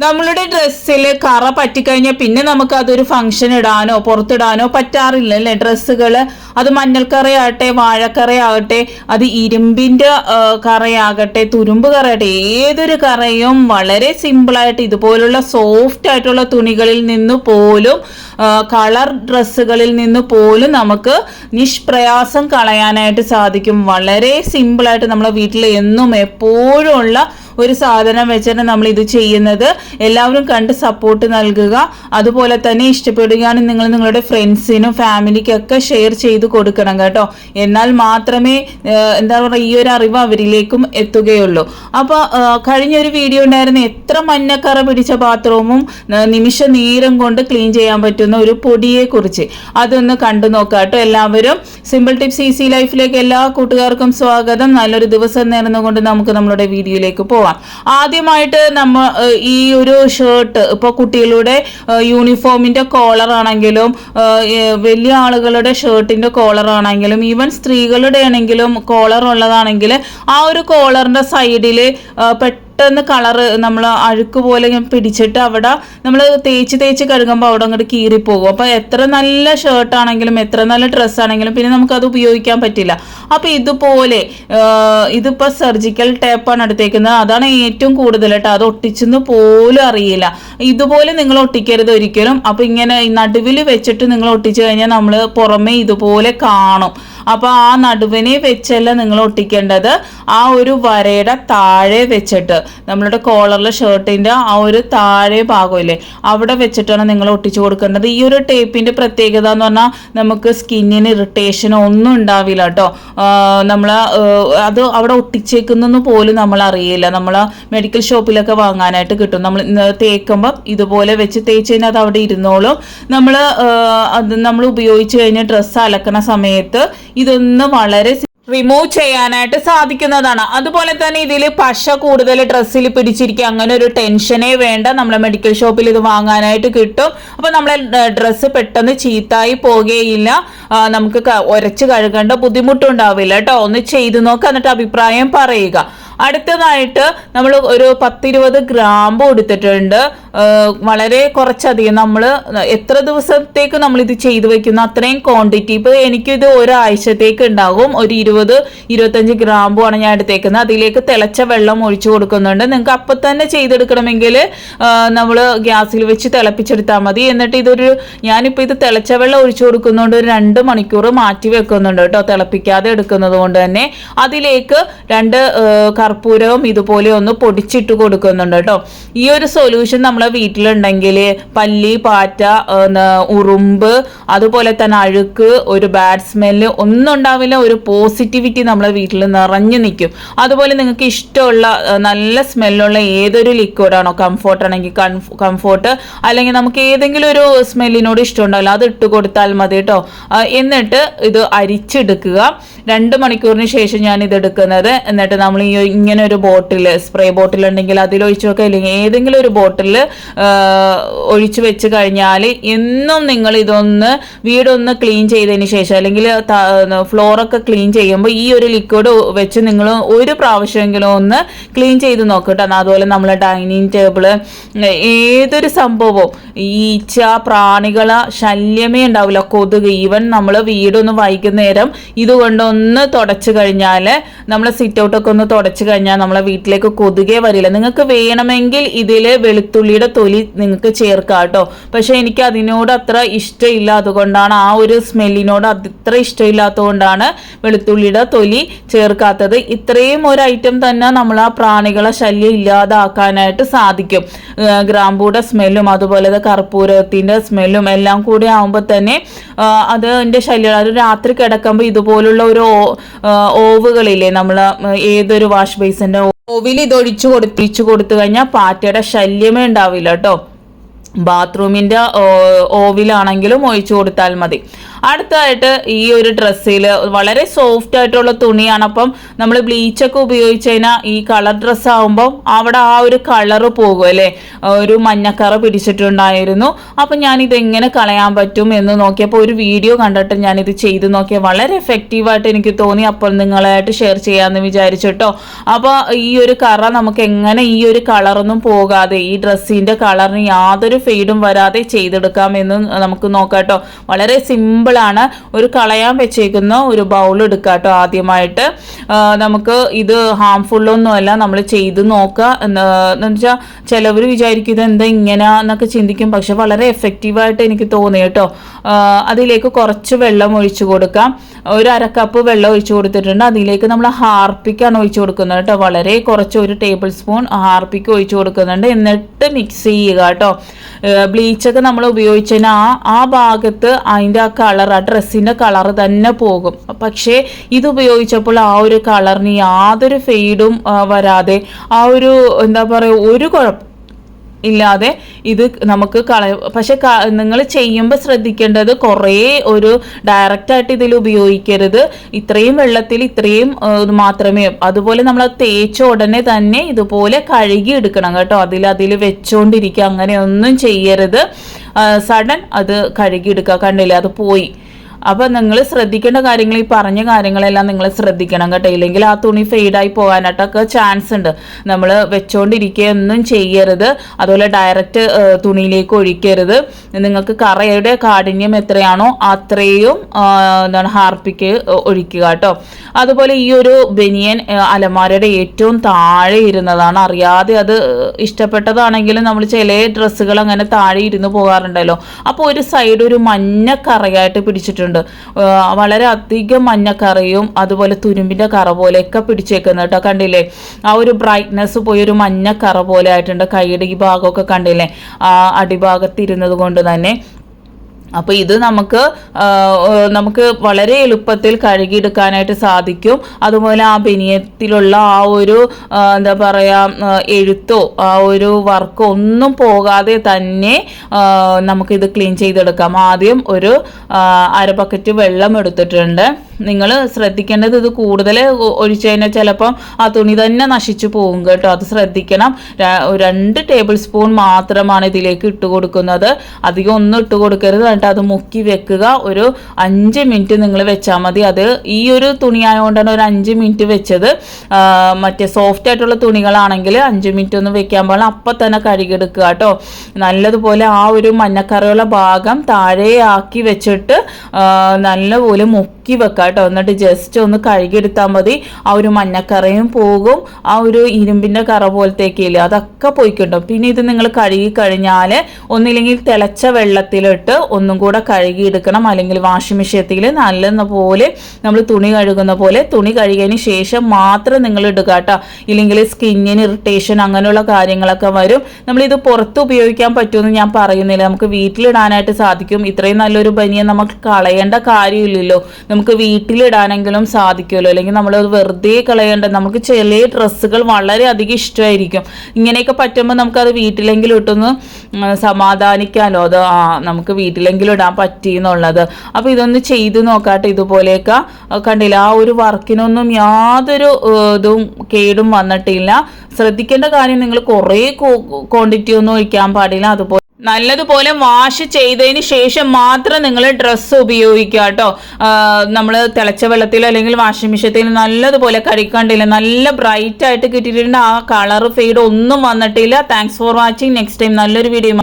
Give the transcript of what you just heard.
നമ്മളുടെ ഡ്രസ്സിൽ കറ പറ്റിക്കഴിഞ്ഞാൽ പിന്നെ നമുക്ക് അതൊരു ഫംഗ്ഷൻ ഇടാനോ പുറത്തിടാനോ പറ്റാറില്ല അല്ലേ? ഡ്രസ്സുകൾ അത് മഞ്ഞൾക്കറയാകട്ടെ വാഴക്കറയാകട്ടെ അത് ഇരുമ്പിന്റെ കറയാകട്ടെ തുരുമ്പ് കറയാകട്ടെ ഏതൊരു കറയും വളരെ സിമ്പിളായിട്ട് ഇതുപോലുള്ള സോഫ്റ്റ് ആയിട്ടുള്ള തുണികളിൽ നിന്ന് പോലും കളർ ഡ്രസ്സുകളിൽ നിന്ന് പോലും നമുക്ക് നിഷ്പ്രയാസം കളയാനായിട്ട് സാധിക്കും. വളരെ സിമ്പിളായിട്ട് നമ്മളെ വീട്ടിൽ എന്നും എപ്പോഴും ഉള്ള ഒരു സാധനം വെച്ചാണ് നമ്മൾ ഇത് ചെയ്യുന്നത്. എല്ലാവരും കണ്ട് സപ്പോർട്ട് നൽകുക. അതുപോലെ തന്നെ ഇഷ്ടപ്പെടുകയാണെങ്കിൽ നിങ്ങൾ നിങ്ങളുടെ ഫ്രണ്ട്സിനും ഫാമിലിക്കൊക്കെ ഷെയർ ചെയ്ത് കൊടുക്കണം കേട്ടോ. എന്നാൽ മാത്രമേ എന്താ പറയുക ഈ ഒരു അറിവ് അവരിലേക്കും എത്തുകയുള്ളൂ. അപ്പോൾ കഴിഞ്ഞൊരു വീഡിയോ ഉണ്ടായിരുന്നു. എത്ര മഞ്ഞക്കറ പിടിച്ച ബാത്റൂമും നിമിഷ നേരം കൊണ്ട് ക്ലീൻ ചെയ്യാൻ പറ്റുന്ന ഒരു പൊടിയെ കുറിച്ച് അതൊന്ന് കണ്ടു നോക്കാം കേട്ടോ എല്ലാവരും സിമ്പിൾ ടിപ്സ് ഈസി ലൈഫിലേക്ക് എല്ലാ കൂട്ടുകാർക്കും സ്വാഗതം. നല്ലൊരു ദിവസം നേർന്നുകൊണ്ട് നമുക്ക് നമ്മളുടെ വീഡിയോയിലേക്ക് പോവാം. ആദ്യമായിട്ട് നമ്മ ഈ ഒരു ഷർട്ട് ഇപ്പോൾ കുട്ടികളുടെ യൂണിഫോമിന്റെ കോളർ ആണെങ്കിലും വലിയ ആളുകളുടെ ഷർട്ടിന്റെ കോളർ ആണെങ്കിലും ഈവൻ സ്ത്രീകളുടെ ആണെങ്കിലും കോളർ ഉള്ളതാണെങ്കിൽ ആ ഒരു കോളറിന്റെ സൈഡിൽ പെട്ടെന്ന് കളറ് നമ്മൾ അഴുക്ക് പോലെ പിടിച്ചിട്ട് അവിടെ നമ്മൾ തേച്ച് തേച്ച് കഴുകുമ്പോൾ അവിടെ അങ്ങോട്ട് കീറിപ്പോകും. അപ്പോൾ എത്ര നല്ല ഷർട്ട് ആണെങ്കിലും എത്ര നല്ല ഡ്രസ്സ് ആണെങ്കിലും പിന്നെ നമുക്കത് ഉപയോഗിക്കാൻ പറ്റില്ല. അപ്പോൾ ഇതുപോലെ ഇതിപ്പോൾ സർജിക്കൽ ടേപ്പാണ് എടുത്തേക്കുന്നത്. അതാണ് ഏറ്റവും കൂടുതൽ കേട്ടോ. അത് ഒട്ടിച്ചെന്ന് പോലും അറിയില്ല. ഇതുപോലെ നിങ്ങൾ ഒട്ടിക്കരുത് ഒരിക്കലും. അപ്പോൾ ഇങ്ങനെ നടുവിൽ വെച്ചിട്ട് നിങ്ങൾ ഒട്ടിച്ചു കഴിഞ്ഞാൽ നമ്മൾ പുറമേ ഇതുപോലെ കാണും. അപ്പോൾ ആ നടുവിനെ വെച്ചല്ല നിങ്ങൾ ഒട്ടിക്കേണ്ടത്. ആ ഒരു വരയുടെ താഴെ വെച്ചിട്ട് നമ്മളുടെ കോളറിലെ ഷർട്ടിന്റെ ആ ഒരു താഴെ ഭാഗമില്ലേ അവിടെ വെച്ചിട്ടാണ് നിങ്ങൾ ഒട്ടിച്ചു കൊടുക്കേണ്ടത്. ഈ ഒരു ടേപ്പിന്റെ പ്രത്യേകത എന്ന് പറഞ്ഞാൽ നമുക്ക് സ്കിന്നിന് ഇറിറ്റേഷനോ ഒന്നും ഉണ്ടാവില്ല കേട്ടോ നമ്മൾ അത് അവിടെ ഒട്ടിച്ചേക്കുന്നെന്ന് പോലും നമ്മൾ അറിയില്ല. നമ്മൾ മെഡിക്കൽ ഷോപ്പിലൊക്കെ വാങ്ങാനായിട്ട് കിട്ടും. നമ്മൾ തേക്കുമ്പം ഇതുപോലെ വെച്ച് തേച്ച് കഴിഞ്ഞാൽ അത് അവിടെ ഇരുന്നോളും. നമ്മൾ അത് നമ്മൾ ഉപയോഗിച്ച് കഴിഞ്ഞ് ഡ്രസ്സ് അലക്കണ സമയത്ത് ഇതൊന്ന് വളരെ റിമൂവ് ചെയ്യാനായിട്ട് സാധിക്കുന്നതാണ്. അതുപോലെ തന്നെ ഇതിൽ പശ കൂടുതൽ ഡ്രസ്സിൽ പിടിച്ചിരിക്കുക. അങ്ങനെ ഒരു ടെൻഷനേ വേണ്ട. നമ്മളെ മെഡിക്കൽ ഷോപ്പിൽ ഇത് വാങ്ങാനായിട്ട് കിട്ടും. അപ്പോൾ നമ്മളെ ഡ്രസ്സ് പെട്ടെന്ന് ചീത്തായി പോകുകയില്ല നമുക്ക് ഉരച്ച് കഴുകേണ്ട ബുദ്ധിമുട്ടുണ്ടാവില്ല കേട്ടോ ഒന്ന് ചെയ്തു നോക്കുക എന്നിട്ട് അഭിപ്രായം പറയുക. അടുത്തതായിട്ട് നമ്മൾ ഒരു പത്തിരുപത് ഗ്രാമ്പ് എടുത്തിട്ടുണ്ട് വളരെ കുറച്ചധികം നമ്മൾ എത്ര ദിവസത്തേക്ക് നമ്മൾ ഇത് ചെയ്തു വെക്കുന്ന അത്രയും ക്വാണ്ടിറ്റി ഇപ്പോൾ എനിക്കിത് ഒരാഴ്ചത്തേക്ക് ഉണ്ടാകും. ഒരു ഇരുപത് ഇരുപത്തഞ്ച് ഗ്രാമ്പുമാണ് ഞാൻ എടുത്തേക്കുന്നത്. അതിലേക്ക് തിളച്ച വെള്ളം ഒഴിച്ചു കൊടുക്കുന്നുണ്ട്. നിങ്ങൾക്ക് അപ്പം തന്നെ ചെയ്തെടുക്കണമെങ്കിൽ നമ്മൾ ഗ്യാസിൽ വെച്ച് തിളപ്പിച്ചെടുത്താൽ മതി. എന്നിട്ട് ഇതൊരു ഞാനിപ്പോൾ ഇത് തിളച്ച വെള്ളം ഒഴിച്ചു കൊടുക്കുന്നതുകൊണ്ട് ഒരു രണ്ട് മണിക്കൂർ മാറ്റി വെക്കുന്നുണ്ട് കേട്ടോ തിളപ്പിക്കാതെ എടുക്കുന്നത് കൊണ്ട് തന്നെ. അതിലേക്ക് രണ്ട് കർപ്പൂരവും ഇതുപോലെ ഒന്ന് പൊടിച്ചിട്ട് കൊടുക്കുന്നുണ്ട് കേട്ടോ. ഈ ഒരു സൊല്യൂഷൻ നമ്മളെ വീട്ടിലുണ്ടെങ്കിൽ പല്ലി പാറ്റ ഉറുമ്പ് അതുപോലെ തന്നെ അഴുക്ക് ഒരു ബാഡ് സ്മെല്ല് ഒന്നും ഉണ്ടാവില്ല ഒരു പോസിറ്റിവിറ്റി നമ്മളെ വീട്ടിൽ നിറഞ്ഞു നിൽക്കും. അതുപോലെ നിങ്ങൾക്ക് ഇഷ്ടമുള്ള നല്ല സ്മെല്ലുള്ള ഏതൊരു ലിക്വിഡാണോ കംഫോർട്ട് ആണെങ്കിൽ കംഫോർട്ട് അല്ലെങ്കിൽ നമുക്ക് ഏതെങ്കിലും ഒരു സ്മെല്ലിനോട് ഇഷ്ടമുണ്ടാവില്ല അത് ഇട്ട് കൊടുത്താൽ മതി കേട്ടോ. എന്നിട്ട് ഇത് അരിച്ചെടുക്കുക. രണ്ട് മണിക്കൂറിന് ശേഷം ഞാൻ ഇത് എടുക്കുന്നത്. എന്നിട്ട് നമ്മൾ ഈ ഇങ്ങനെ ഒരു ബോട്ടിൽ സ്പ്രേ ബോട്ടിൽ ഉണ്ടെങ്കിൽ അതിലൊഴിച്ചു വെക്കുക അല്ലെങ്കിൽ ഏതെങ്കിലും ഒരു ബോട്ടിൽ ഒഴിച്ചു വെച്ച് കഴിഞ്ഞാൽ എന്നും നിങ്ങൾ ഇതൊന്ന് വീടൊന്ന് ക്ലീൻ ചെയ്തതിന് ശേഷം അല്ലെങ്കിൽ ഫ്ലോറൊക്കെ ക്ലീൻ ചെയ്യുമ്പോൾ ഈ ഒരു ലിക്വിഡ് വെച്ച് നിങ്ങൾ ഒരു പ്രാവശ്യമെങ്കിലും ഒന്ന് ക്ലീൻ ചെയ്ത് നോക്കട്ടെ. അതുപോലെ നമ്മൾ ഡൈനിങ് ടേബിൾ ഏതൊരു സംഭവവും ഈച്ച പ്രാണികള ശല്യമേ ഉണ്ടാവില്ല. കൊതുക് ഈവൻ നമ്മൾ വീടൊന്ന് വൈകുന്നേരം ഇതുകൊണ്ടൊന്ന് തുടച്ചു കഴിഞ്ഞാൽ നമ്മൾ സിറ്റ് ഔട്ടൊക്കെ ഒന്ന് തുടച്ചു കഴിഞ്ഞാൽ നമ്മളെ വീട്ടിലേക്ക് കൊതുകേ വരില്ല. നിങ്ങൾക്ക് വേണമെങ്കിൽ ഇതിൽ വെളുത്തുള്ളിയുടെ തൊലി നിങ്ങൾക്ക് ചേർക്കാം കേട്ടോ പക്ഷെ എനിക്ക് അതിനോട് അത്ര ഇഷ്ടമില്ല അതുകൊണ്ടാണ് ആ ഒരു സ്മെല്ലിനോട് അത്ര ഇഷ്ടമില്ലാത്തതുകൊണ്ടാണ് വെളുത്തുള്ളിയുടെ തൊലി ചേർക്കാത്തത്. ഇത്രയും ഒരു ഐറ്റം തന്നെ നമ്മൾ ആ പ്രാണികളെ ശല്യം ഇല്ലാതാക്കാനായിട്ട് സാധിക്കും. ഗ്രാമ്പൂടെ സ്മെല്ലും അതുപോലെ കർപ്പൂരത്തിന്റെ സ്മെല്ലും എല്ലാം കൂടി ആകുമ്പോൾ തന്നെ അത് എന്റെ ശല്യം. അത് രാത്രി കിടക്കുമ്പോൾ ഇതുപോലുള്ള ഒരു ഓവുകളില്ലേ നമ്മൾ ഏതൊരു വാഷ് ബേസിന്റെ ഓവിൽ ഇതൊഴിച്ചു കൊടുത്തിച്ചു കൊടുത്തു കഴിഞ്ഞാൽ പാറ്റയുടെ ശല്യമേ ഉണ്ടാവില്ല കേട്ടോ ബാത്റൂമിന്റെ ഓവിലാണെങ്കിലും ഒഴിച്ചു കൊടുത്താൽ മതി. അടുത്തതായിട്ട് ഈ ഒരു ഡ്രസ്സിൽ വളരെ സോഫ്റ്റ് ആയിട്ടുള്ള തുണിയാണ്. അപ്പം നമ്മൾ ബ്ലീച്ചൊക്കെ ഉപയോഗിച്ച് കഴിഞ്ഞാൽ ഈ കളർ ഡ്രസ്സ് ആകുമ്പോൾ അവിടെ ആ ഒരു കളറ് പോകും അല്ലേ? ഒരു മഞ്ഞക്കറ പിടിച്ചിട്ടുണ്ടായിരുന്നു. അപ്പം ഇത് എങ്ങനെ കളയാൻ പറ്റും എന്ന് നോക്കിയപ്പോൾ ഒരു വീഡിയോ കണ്ടിട്ട് ഞാനിത് ചെയ്ത് നോക്കിയ വളരെ എഫക്റ്റീവായിട്ട് എനിക്ക് തോന്നി. അപ്പോൾ നിങ്ങളായിട്ട് ഷെയർ ചെയ്യാമെന്ന് വിചാരിച്ചിട്ടോ. അപ്പോൾ ഈ ഒരു കറ നമുക്ക് എങ്ങനെ ഈ ഒരു കളറൊന്നും പോകാതെ ഈ ഡ്രസ്സിന്റെ കളറിന് യാതൊരു ഫെയ്ഡും വരാതെ ചെയ്തെടുക്കാമെന്ന് നമുക്ക് നോക്കാം കേട്ടോ വളരെ സിമ്പിളാണ് ഒരു കളയാൻ വെച്ചേക്കുന്ന ഒരു ബൗൾ എടുക്കുക കേട്ടോ ആദ്യമായിട്ട്. നമുക്ക് ഇത് ഹാംഫുള്ളൊന്നുമല്ല നമ്മൾ ചെയ്ത് നോക്കുക. എന്ന് വെച്ചാൽ ചിലവർ വിചാരിക്കും ഇത് എന്താ ഇങ്ങനെ എന്നൊക്കെ ചിന്തിക്കും. പക്ഷെ വളരെ എഫക്റ്റീവായിട്ട് എനിക്ക് തോന്നി കേട്ടോ. അതിലേക്ക് കുറച്ച് വെള്ളം ഒഴിച്ചു കൊടുക്കാം. ഒരു അരക്കപ്പ് കപ്പ് വെള്ളം ഒഴിച്ചു കൊടുത്തിട്ടുണ്ട്. അതിലേക്ക് നമ്മൾ ഹാർപ്പിക്കാണ് ഒഴിച്ചു കൊടുക്കുന്നത് കേട്ടോ. വളരെ കുറച്ച് ഒരു ടേബിൾ സ്പൂൺ ഹാർപ്പിക്ക് ഒഴിച്ചു കൊടുക്കുന്നുണ്ട്. എന്നിട്ട് മിക്സ് ചെയ്യുക കേട്ടോ. ബ്ലീച്ചൊക്കെ നമ്മൾ ഉപയോഗിച്ചതിന് ആ ആ ഭാഗത്ത് അതിന്റെ ആ കളർ ആ ഡ്രസ്സിന്റെ കളർ തന്നെ പോകും. പക്ഷേ ഇത് ഉപയോഗിച്ചപ്പോൾ ആ ഒരു കളറിന് യാതൊരു ഫെയ്ഡും വരാതെ ആ ഒരു എന്താ പറയുക ഒരു കുഴപ്പം ഇല്ലാതെ ഇത് നമുക്ക് കളയ പക്ഷെ നിങ്ങൾ ചെയ്യുമ്പോൾ ശ്രദ്ധിക്കേണ്ടത് കുറേ ഒരു ഡയറക്റ്റായിട്ട് ഇതിൽ ഉപയോഗിക്കരുത്. ഇത്രയും വെള്ളത്തിൽ ഇത്രയും മാത്രമേ അതുപോലെ നമ്മൾ തേച്ച ഉടനെ തന്നെ ഇതുപോലെ കഴുകി എടുക്കണം കേട്ടോ. അതിൽ അതിൽ വെച്ചോണ്ടിരിക്കുക. അങ്ങനെ ഒന്നും ചെയ്യരുത്. സഡൻ അത് കഴുകി എടുക്കുക. കണ്ടില്ലേ? അത് പോയി. അപ്പൊ നിങ്ങൾ ശ്രദ്ധിക്കേണ്ട കാര്യങ്ങൾ ഈ പറഞ്ഞ കാര്യങ്ങളെല്ലാം നിങ്ങൾ ശ്രദ്ധിക്കണം കേട്ടോ. ഇല്ലെങ്കിൽ ആ തുണി ഫെയ്ഡായി പോകാനായിട്ടൊക്കെ ചാൻസ് ഉണ്ട്. നമ്മൾ വെച്ചോണ്ടിരിക്കുകയൊന്നും ചെയ്യരുത്. അതുപോലെ ഡയറക്റ്റ് തുണിയിലേക്ക് ഒഴിക്കരുത്. നിങ്ങൾക്ക് കറയുടെ കാഠിന്യം എത്രയാണോ അത്രയും എന്താണ് ഹാർപ്പിക്ക് ഒഴിക്കുക കേട്ടോ. അതുപോലെ ഈ ഒരു ബനിയൻ അലമാരയുടെ ഏറ്റവും താഴെ ഇരുന്നതാണ്. അറിയാതെ അത് ഇഷ്ടപ്പെട്ടതാണെങ്കിലും നമ്മൾ ചില ഡ്രസ്സുകൾ അങ്ങനെ താഴെ ഇരുന്ന് പോകാറുണ്ടല്ലോ. അപ്പോൾ ഒരു സൈഡ് ഒരു മഞ്ഞ കറയായിട്ട് പിടിച്ചിട്ടുണ്ട്. ആ, വളരെ അധികം മഞ്ഞക്കറയും അതുപോലെ തുരുമ്പിന്റെ കറ പോലെയൊക്കെ പിടിച്ചേക്കുന്നത് കേട്ടോ കണ്ടില്ലേ? ആ ഒരു ബ്രൈറ്റ്നെസ് പോയി ഒരു മഞ്ഞക്കറ പോലെ ആയിട്ടുണ്ട്. കൈയുടെ ഈ ഭാഗമൊക്കെ കണ്ടില്ലേ? ആ അടിഭാഗത്തിരുന്നത് കൊണ്ട് തന്നെ. അപ്പോൾ ഇത് നമുക്ക് നമുക്ക് വളരെ എളുപ്പത്തിൽ കഴുകിയെടുക്കാനായിട്ട് സാധിക്കും. അതുപോലെ ആ ബനിയത്തിലുള്ള ആ ഒരു എന്താ പറയുക എഴുത്തോ ആ ഒരു വർക്കോ ഒന്നും പോകാതെ തന്നെ നമുക്കിത് ക്ലീൻ ചെയ്തെടുക്കാം. ആദ്യം ഒരു അര ബക്കറ്റ് വെള്ളം എടുത്തിട്ടുണ്ട്. നിങ്ങൾ ശ്രദ്ധിക്കേണ്ടത് ഇത് കൂടുതൽ ഒഴിച്ചു കഴിഞ്ഞാൽ ചിലപ്പം ആ തുണി തന്നെ നശിച്ചു പോകും കേട്ടോ. അത് ശ്രദ്ധിക്കണം. രണ്ട് ടേബിൾ സ്പൂൺ മാത്രമാണ് ഇതിലേക്ക് ഇട്ട് കൊടുക്കുന്നത്. അധികം ഒന്നും ഇട്ട് കൊടുക്കരുത് എന്നിട്ട് അത് മുക്കി വെക്കുക. ഒരു അഞ്ച് മിനിറ്റ് നിങ്ങൾ വെച്ചാൽ മതി. അത് ഈ ഒരു തുണി ആയതുകൊണ്ടാണ് ഒരു അഞ്ച് മിനിറ്റ് വെച്ചത്. മറ്റേ സോഫ്റ്റ് ആയിട്ടുള്ള തുണികളാണെങ്കിൽ അഞ്ച് മിനിറ്റ് ഒന്ന് വെക്കാൻ പാടില്ല. അപ്പം തന്നെ കഴുകിയെടുക്കുക കേട്ടോ. നല്ലതുപോലെ ആ ഒരു മഞ്ഞക്കറിയുള്ള ഭാഗം താഴെയാക്കി വെച്ചിട്ട് നല്ലപോലെ മുക്കി വെക്കുക കേട്ടോ എന്നിട്ട് ജസ്റ്റ് ഒന്ന് കഴുകിയെടുത്താൽ മതി. ആ ഒരു മഞ്ഞക്കറയും പോകും. ആ ഒരു ഇരുമ്പിന്റെ കറ പോലത്തേക്ക് ഇല്ല അതൊക്കെ പോയിക്കിട്ടും പിന്നെ ഇത് നിങ്ങൾ കഴുകി കഴിഞ്ഞാൽ ഒന്നില്ലെങ്കിൽ തിളച്ച വെള്ളത്തിലിട്ട് ഒന്നും കൂടെ കഴുകിയെടുക്കണം അല്ലെങ്കിൽ വാഷിംഗ് മെഷീനത്തിൽ നല്ലെന്ന പോലെ നമ്മൾ തുണി കഴുകുന്ന പോലെ തുണി കഴുകിയതിന് ശേഷം മാത്രം നിങ്ങൾ ഇടുക കേട്ടോ ഇല്ലെങ്കിൽ സ്കിന്നിന് ഇറിറ്റേഷൻ അങ്ങനെയുള്ള കാര്യങ്ങളൊക്കെ വരും. നമ്മളിത് പുറത്ത് ഉപയോഗിക്കാൻ പറ്റുമെന്ന് ഞാൻ പറയുന്നില്ല. നമുക്ക് വീട്ടിലിടാനായിട്ട് സാധിക്കും. ഇത്രയും നല്ലൊരു ബനിയൻ നമുക്ക് കളയേണ്ട കാര്യമില്ലല്ലോ. നമുക്ക് വീട്ടിലിടാനെങ്കിലും സാധിക്കുമല്ലോ? അല്ലെങ്കിൽ നമ്മൾ വെറുതെ കളയേണ്ട നമുക്ക് ചില ഡ്രസ്സുകൾ വളരെയധികം ഇഷ്ടമായിരിക്കും. ഇങ്ങനെയൊക്കെ പറ്റുമ്പോൾ നമുക്കത് വീട്ടിലെങ്കിലും ഇട്ടൊന്ന് സമാധാനിക്കാമല്ലോ അത് ആ നമുക്ക് വീട്ടിലെങ്കിലും ഇടാൻ പറ്റി എന്നുള്ളത്. അപ്പോൾ ഇതൊന്ന് ചെയ്ത് നോക്കാട്ടെ ഇതുപോലെയൊക്കെ. കണ്ടില്ല ആ ഒരു വർക്കിനൊന്നും യാതൊരു ഇതും കേടും വന്നിട്ടില്ല. ശ്രദ്ധിക്കേണ്ട കാര്യം നിങ്ങൾ കുറേ ക്വാണ്ടിറ്റി ഒന്നും ഒഴിക്കാൻ പാടില്ല. അതുപോലെ നല്ലതുപോലെ വാഷ് ചെയ്തതിന് ശേഷം മാത്രം നിങ്ങൾ ഡ്രസ്സ് ഉപയോഗിക്കുക കേട്ടോ നമ്മൾ തിളച്ച വെള്ളത്തിലോ അല്ലെങ്കിൽ വാഷിംഗ് മെഷീനത്തിൽ നല്ലതുപോലെ കഴുകണ്ടില്ല നല്ല ബ്രൈറ്റ് ആയിട്ട് കിട്ടിയിട്ടുണ്ട്. ആ കളർ ഫെയ്ഡ് ഒന്നും വന്നിട്ടില്ല. Thanks for watching next time നല്ലൊരു വീഡിയോ